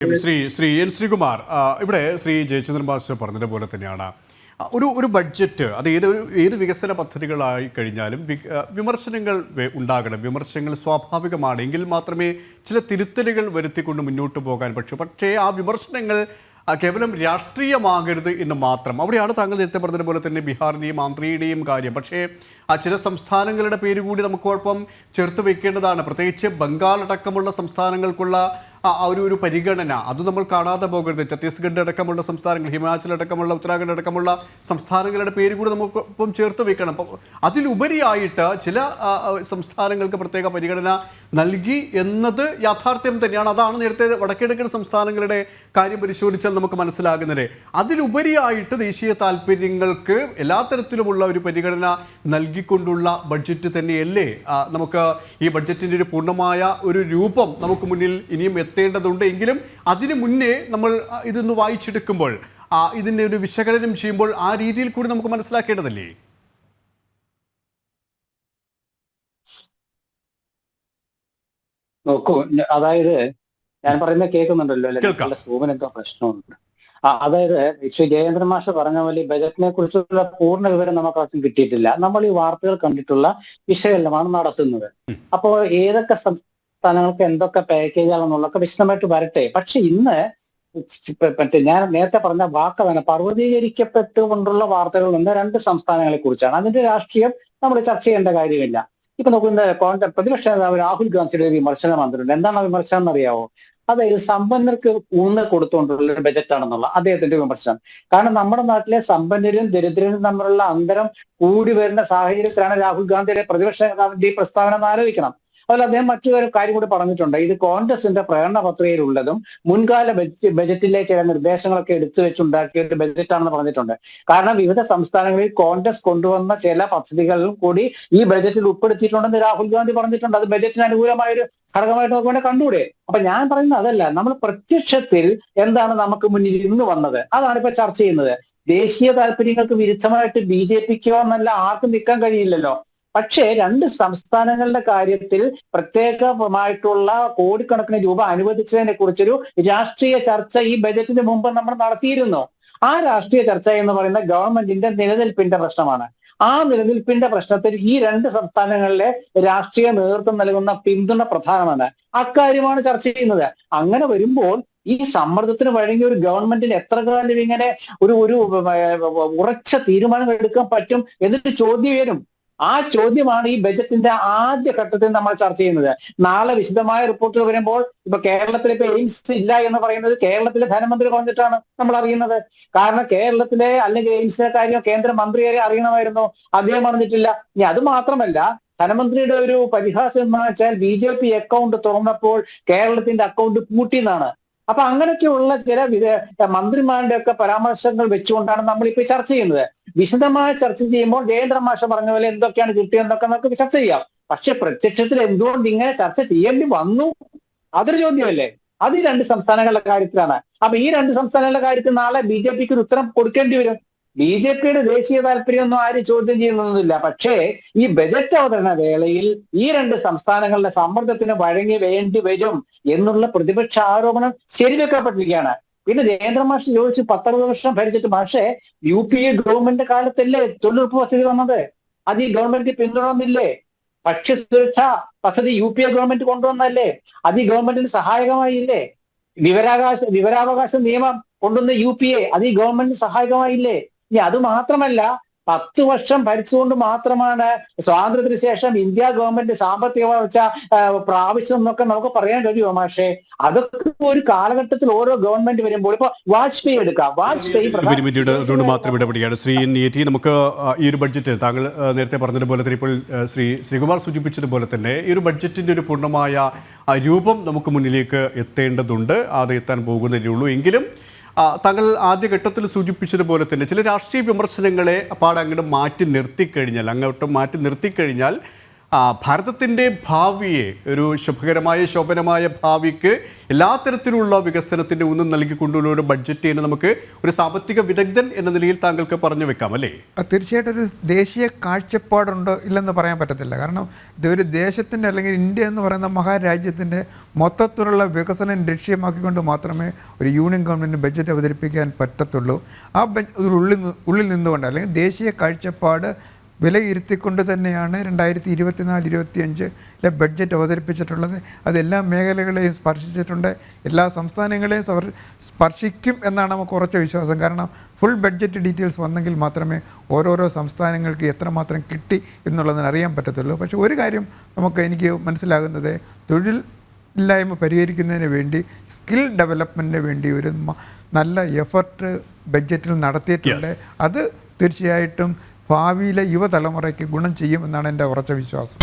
Shri Shri N Sreekumar ഇവിടെ Shri Jayachandran master പറഞ്ഞതുപോലെ തന്നെയാണ്. ഒരു ഒരു ബഡ്ജറ്റ് അത് ഏത് ഒരു ഏത് വികസന പദ്ധതികളായി കഴിഞ്ഞാലും വിമർശനങ്ങൾ ഉണ്ടാകണം. വിമർശനങ്ങൾ സ്വാഭാവികമാണ്. എങ്കിൽ മാത്രമേ ചില തിരുത്തലുകൾ വരുത്തിക്കൊണ്ട് മുന്നോട്ട് പോകാൻ പറ്റൂ. പക്ഷേ ആ വിമർശനങ്ങൾ കേവലം രാഷ്ട്രീയമാകരുത് എന്ന് മാത്രം. അവിടെയാണ് താങ്കൾ നേരത്തെ പറഞ്ഞതുപോലെ തന്നെ ബീഹാറിന്റെയും ആന്ധ്രയുടെയും കാര്യം. പക്ഷേ ആ ചില സംസ്ഥാനങ്ങളുടെ പേര് കൂടി നമുക്ക് കുഴപ്പം ചേർത്ത് വെക്കേണ്ടതാണ്. പ്രത്യേകിച്ച് ബംഗാൾ അടക്കമുള്ള സംസ്ഥാനങ്ങൾക്കുള്ള ഒരു ഒരു പരിഗണന. അത് നമ്മൾ കാണാതെ പോകരുത്. ഛത്തീസ്ഗഡ് അടക്കമുള്ള സംസ്ഥാനങ്ങൾ ഹിമാചൽ അടക്കമുള്ള ഉത്തരാഖണ്ഡ് അടക്കമുള്ള സംസ്ഥാനങ്ങളുടെ പേര് കൂടി നമുക്ക് ഇപ്പം ചേർത്ത് വെക്കണം. അതിലുപരിയായിട്ട് ചില സംസ്ഥാനങ്ങൾക്ക് പ്രത്യേക പരിഗണന നൽകി എന്നത് യാഥാർത്ഥ്യം തന്നെയാണ്. അതാണ് നേരത്തെ വടക്കിഴക്കൻ സംസ്ഥാനങ്ങളുടെ കാര്യം പരിശോധിച്ചാൽ നമുക്ക് മനസ്സിലാകുന്നത്. അതിലുപരിയായിട്ട് ദേശീയ താല്പര്യങ്ങൾക്ക് എല്ലാ തരത്തിലുമുള്ള ഒരു പരിഗണന നൽകിക്കൊണ്ടുള്ള ബഡ്ജറ്റ് തന്നെയല്ലേ? നമുക്ക് ഈ ബഡ്ജറ്റിന്റെ ഒരു പൂർണമായ ഒരു രൂപം നമുക്ക് മുന്നിൽ ഇനിയും എത്തേണ്ടതുണ്ട് എങ്കിലും അതിനു മുന്നേ നമ്മൾ ഇതൊന്ന് വായിച്ചെടുക്കുമ്പോൾ ഇതിന്റെ ഒരു വിശകലനം ചെയ്യുമ്പോൾ ആ രീതിയിൽ കൂടി നമുക്ക് മനസ്സിലാക്കേണ്ടതല്ലേ? നോക്കൂ അതായത് ഞാൻ പറയുന്നത് കേൾക്കുന്നുണ്ടല്ലോ കേൾക്കാം. എന്തോ പ്രശ്നമുണ്ട്. ആ അതായത് ശ്രീ ജയേന്ദ്രൻ മാഷ് പറഞ്ഞ പോലെ ഈ ബജറ്റിനെ കുറിച്ചുള്ള പൂർണ വിവരം നമുക്ക് ആർക്കും കിട്ടിയിട്ടില്ല. നമ്മൾ ഈ വാർത്തകൾ കണ്ടിട്ടുള്ള വിശകലനമാണ് നടത്തുന്നത്. അപ്പോൾ ഏതൊക്കെ സംസ്ഥാനങ്ങൾക്ക് എന്തൊക്കെ പാക്കേജാണെന്നുള്ളതൊക്കെ വിശദമായിട്ട് വരട്ടെ. പക്ഷെ ഇന്ന് മറ്റേ ഞാൻ നേരത്തെ പറഞ്ഞ വാക്കതാണ് പർവതീകരിക്കപ്പെട്ടുകൊണ്ടുള്ള വാർത്തകൾ നിന്ന് രണ്ട് സംസ്ഥാനങ്ങളെ കുറിച്ചാണ്. അതിന്റെ രാഷ്ട്രീയം നമ്മൾ ചർച്ച ചെയ്യേണ്ട കാര്യമില്ല. ഇപ്പൊ നോക്കുന്ന കോൺഗ്രസ് പ്രതിപക്ഷ നേതാവ് രാഹുൽ ഗാന്ധിയുടെ ഒരു വിമർശനം വന്നിട്ടുണ്ട്. എന്താണ് ആ വിമർശനം എന്നറിയാവോ? അതായത് സമ്പന്നർക്ക് ഊന്നൽ കൊടുത്തുകൊണ്ടുള്ള ഒരു ബജറ്റ് ആണെന്നുള്ള അദ്ദേഹത്തിന്റെ വിമർശനം. കാരണം നമ്മുടെ നാട്ടിലെ സമ്പന്നരും ദരിദ്രരും തമ്മിലുള്ള അന്തരം കൂടി വരുന്ന സാഹചര്യത്തിലാണ് രാഹുൽ ഗാന്ധിയുടെ പ്രതിപക്ഷ നേതാവിന്റെ ഈ പ്രസ്താവന ആലോചിക്കണം. അതുപോലെ അദ്ദേഹം മറ്റൊരു കാര്യം കൂടി പറഞ്ഞിട്ടുണ്ട്. ഇത് കോൺഗ്രസിന്റെ പ്രകടന പത്രികയിലുള്ളതും മുൻകാല ബജറ്റിലെ ചില നിർദ്ദേശങ്ങളൊക്കെ എടുത്തു വെച്ചുണ്ടാക്കിയ ഒരു ബജറ്റാണെന്ന് പറഞ്ഞിട്ടുണ്ട്. കാരണം വിവിധ സംസ്ഥാനങ്ങളിൽ കോൺഗ്രസ് കൊണ്ടുവന്ന ചില പദ്ധതികളും കൂടി ഈ ബജറ്റിൽ ഉൾപ്പെടുത്തിയിട്ടുണ്ടെന്ന് രാഹുൽ ഗാന്ധി പറഞ്ഞിട്ടുണ്ട്. അത് ബജറ്റിന് അനുകൂലമായ ഒരു ഘടകമായിട്ട് നമുക്ക് വേണേൽ കണ്ടുകൂടെ? അപ്പൊ ഞാൻ പറയുന്നത് അതല്ല നമ്മൾ പ്രത്യക്ഷത്തിൽ എന്താണ് നമുക്ക് മുന്നിൽ ഇന്ന് വന്നത്? അതാണ് ഇപ്പൊ ചർച്ച ചെയ്യുന്നത്. ദേശീയ താല്പര്യങ്ങൾക്ക് വിരുദ്ധമായിട്ട് ബി ജെ പിക്കോ എന്നല്ല ആർക്കും നിൽക്കാൻ കഴിയില്ലല്ലോ. പക്ഷേ രണ്ട് സംസ്ഥാനങ്ങളുടെ കാര്യത്തിൽ പ്രത്യേകമായിട്ടുള്ള കോടിക്കണക്കിന് രൂപ അനുവദിച്ചതിനെ കുറിച്ചൊരു രാഷ്ട്രീയ ചർച്ച ഈ ബജറ്റിന് മുമ്പ് നമ്മൾ നടത്തിയിരുന്നു. ആ രാഷ്ട്രീയ ചർച്ച എന്ന് പറയുന്ന ഗവൺമെന്റിന്റെ നിലനിൽപ്പിന്റെ പ്രശ്നമാണ്. ആ നിലനിൽപ്പിന്റെ പ്രശ്നത്തിൽ ഈ രണ്ട് സംസ്ഥാനങ്ങളിലെ രാഷ്ട്രീയ നേതൃത്വം നൽകുന്ന പിന്തുണ പ്രധാനമാണ്. അക്കാര്യമാണ് ചർച്ച ചെയ്യുന്നത്. അങ്ങനെ വരുമ്പോൾ ഈ സമ്മർദ്ദത്തിന് വഴങ്ങിയ ഒരു ഗവൺമെന്റിന് എത്ര കാലം ഇങ്ങനെ ഒരു ഒരു ഉറച്ച തീരുമാനം എടുക്കാൻ പറ്റും എന്നൊരു ചോദ്യം വരും ആ ചോദ്യമാണ് ഈ ബജറ്റിന്റെ ആദ്യ ഘട്ടത്തിൽ നമ്മൾ ചർച്ച ചെയ്യുന്നത്. നാളെ വിശദമായ റിപ്പോർട്ടുകൾ വരുമ്പോൾ ഇപ്പൊ കേരളത്തിൽ ഇപ്പൊ എയിംസ് ഇല്ല എന്ന് പറയുന്നത് കേരളത്തിലെ ധനമന്ത്രി പറഞ്ഞിട്ടാണ് നമ്മൾ അറിയുന്നത്. കാരണം കേരളത്തിലെ അല്ലെങ്കിൽ എയിംസിന്റെ കാര്യം കേന്ദ്രമന്ത്രിയെ അറിയണമായിരുന്നു. അദ്ദേഹം പറഞ്ഞിട്ടില്ല. ഇനി അത് മാത്രമല്ല ധനമന്ത്രിയുടെ ഒരു പരിഹാസം എന്ന് വെച്ചാൽ ബി ജെ പി അക്കൗണ്ട് തുറന്നപ്പോൾ കേരളത്തിന്റെ അക്കൗണ്ട് പൂട്ടിയെന്നാണ് അപ്പൊ അങ്ങനെയൊക്കെയുള്ള ചില മന്ത്രിമാരുടെ ഒക്കെ പരാമർശങ്ങൾ വെച്ചുകൊണ്ടാണ് നമ്മൾ ഇപ്പൊ ചർച്ച ചെയ്യുന്നത്. വിശദമായ ചർച്ച ചെയ്യുമ്പോൾ ജയേന്ദ്ര മാഷ പറഞ്ഞ പോലെ എന്തൊക്കെയാണ് കിട്ടിയതെന്നൊക്കെ നമുക്ക് ചർച്ച ചെയ്യാം. പക്ഷെ പ്രത്യക്ഷത്തിൽ എന്തുകൊണ്ട് ഇങ്ങനെ ചർച്ച ചെയ്യേണ്ടി വന്നു? അതൊരു ചോദ്യമല്ലേ? അത് രണ്ട് സംസ്ഥാനങ്ങളുടെ കാര്യത്തിലാണ്. അപ്പൊ ഈ രണ്ട് സംസ്ഥാനങ്ങളുടെ കാര്യത്തിൽ നാളെ ബി ജെ പിക്ക് ഒരു ഉത്തരം കൊടുക്കേണ്ടി വരും. ബി ജെ പിയുടെ ദേശീയ താല്പര്യമൊന്നും ആരും ചോദ്യം ചെയ്യുന്നൊന്നുമില്ല. പക്ഷേ ഈ ബജറ്റ് അവതരണ വേളയിൽ ഈ രണ്ട് സംസ്ഥാനങ്ങളുടെ സമ്മർദ്ദത്തിന് വഴങ്ങി വേണ്ടി വരും എന്നുള്ള പ്രതിപക്ഷ ആരോപണം ശരിവെക്കപ്പെട്ടിരിക്കുകയാണ്. പിന്നെ ജയേന്ദ്ര മാഷ് ചോദിച്ചു പത്തറുപത് വർഷം ഭരിച്ചിട്ട് പക്ഷേ യു പി എ ഗവൺമെന്റ് കാലത്തല്ലേ തൊഴിലുറപ്പ് പദ്ധതി വന്നത്? അത് ഈ ഗവൺമെന്റ് പിന്തുടർന്നില്ലേ ഭക്ഷ്യസുരക്ഷാ പദ്ധതി യു പി എ ഗവൺമെന്റ് കൊണ്ടുവന്നല്ലേ അത് ഈ ഗവൺമെന്റിന് സഹായകമായില്ലേ? വിവരാവകാശ വിവരാവകാശ നിയമം കൊണ്ടുവന്ന യു പി എ അത് ഈ ഗവൺമെന്റിന് സഹായകമായില്ലേ? ഇനി അത് മാത്രമല്ല പത്ത് വർഷം ഭരിച്ചുകൊണ്ട് മാത്രമാണ് സ്വാതന്ത്ര്യത്തിന് ശേഷം ഇന്ത്യ ഗവൺമെന്റ് സാമ്പത്തിക വളർച്ച പ്രാപിച്ചതെന്നൊക്കെ നമുക്ക് പറയാൻ കഴിയുമോ മാഷേ? അതൊക്കെ ഒരു കാലഘട്ടത്തിൽ ഓരോ ഗവൺമെന്റ് വരുമ്പോൾ ഇപ്പൊ വാജ്പേയി എടുക്കാം. വാജ്പേയി അതുകൊണ്ട് മാത്രം ഇടപെടുകയാണ്. ശ്രീ നീറ്റി നമുക്ക് ഈ ഒരു ബഡ്ജറ്റ് താങ്കൾ നേരത്തെ പറഞ്ഞതുപോലെ തന്നെ ഇപ്പോൾ ശ്രീ ശ്രീകുമാർ സൂചിപ്പിച്ചതുപോലെ തന്നെ ഈ ഒരു ബഡ്ജറ്റിന്റെ ഒരു പൂർണമായ രൂപം നമുക്ക് മുന്നിലേക്ക് എത്തേണ്ടതുണ്ട്. അത് എത്താൻ പോകുന്നതേ ഉള്ളൂ. എങ്കിലും താങ്കൾ ആദ്യഘട്ടത്തിൽ സൂചിപ്പിച്ചതുപോലെ തന്നെ ചില രാഷ്ട്രീയ വിമർശനങ്ങളെ പാടങ്ങോട്ട് മാറ്റി നിർത്തിക്കഴിഞ്ഞാൽ അങ്ങോട്ട് മാറ്റി നിർത്തിക്കഴിഞ്ഞാൽ ഭാരതത്തിന്റെ ഭാവിയെ ഒരു ശുഭകരമായ ശോഭനമായ ഭാവിക്ക് എല്ലാ തരത്തിലുള്ള വികസനത്തിന്റെ ഊന്നൽ നൽകിക്കൊണ്ടുള്ള ഒരു ബഡ്ജറ്റ് തന്നെ നമുക്ക് ഒരു സാമ്പത്തിക വിദഗ്ധൻ എന്ന നിലയിൽ താങ്കൾക്ക് പറഞ്ഞു വെക്കാം അല്ലേ? തീർച്ചയായിട്ടും ഒരു ദേശീയ കാഴ്ചപ്പാടുണ്ടോ ഇല്ലെന്ന് പറയാൻ പറ്റത്തില്ല. കാരണം ഇത് ഒരു ദേശത്തിന്റെ അല്ലെങ്കിൽ ഇന്ത്യ എന്ന് പറയുന്ന മഹാരാജ്യത്തിന്റെ മൊത്തത്തിലുള്ള വികസനം ലക്ഷ്യമാക്കിക്കൊണ്ട് മാത്രമേ ഒരു യൂണിയൻ ഗവൺമെന്റ് ബഡ്ജറ്റ് അവതരിപ്പിക്കാൻ പറ്റത്തുള്ളൂ. ആ ബഡ്ജ് ഉള്ളിൽ ഉള്ളിൽ നിന്നുകൊണ്ട് അല്ലെങ്കിൽ ദേശീയ കാഴ്ചപ്പാട് വിലയിരുത്തിക്കൊണ്ട് തന്നെയാണ് രണ്ടായിരത്തി ഇരുപത്തിനാല് ഇരുപത്തിയഞ്ചിലെ ബഡ്ജറ്റ് അവതരിപ്പിച്ചിട്ടുള്ളത്. അതെല്ലാ മേഖലകളെയും സ്പർശിച്ചിട്ടുണ്ട്. എല്ലാ സംസ്ഥാനങ്ങളെയും സ്പർശിക്കും എന്നാണ് നമുക്ക് ഉറച്ച വിശ്വാസം. കാരണം ഫുൾ ബഡ്ജറ്റ് ഡീറ്റെയിൽസ് വന്നെങ്കിൽ മാത്രമേ ഓരോരോ സംസ്ഥാനങ്ങൾക്ക് എത്രമാത്രം കിട്ടി എന്നുള്ളതിന് അറിയാൻ പറ്റത്തുള്ളൂ. പക്ഷേ ഒരു കാര്യം നമുക്ക് എനിക്ക് മനസ്സിലാകുന്നത് തൊഴിൽ ഇല്ലായ്മ പരിഹരിക്കുന്നതിന് വേണ്ടി സ്കിൽ ഡെവലപ്മെന്റിന് വേണ്ടി ഒരു നല്ല എഫർട്ട് ബഡ്ജറ്റിൽ നടത്തിയിട്ടുണ്ട്. അത് തീർച്ചയായിട്ടും ഭാവിയിലെ യുവതലമുറയ്ക്ക് ഗുണം ചെയ്യുമെന്നാണ് എന്റെ ഉറച്ച വിശ്വാസം.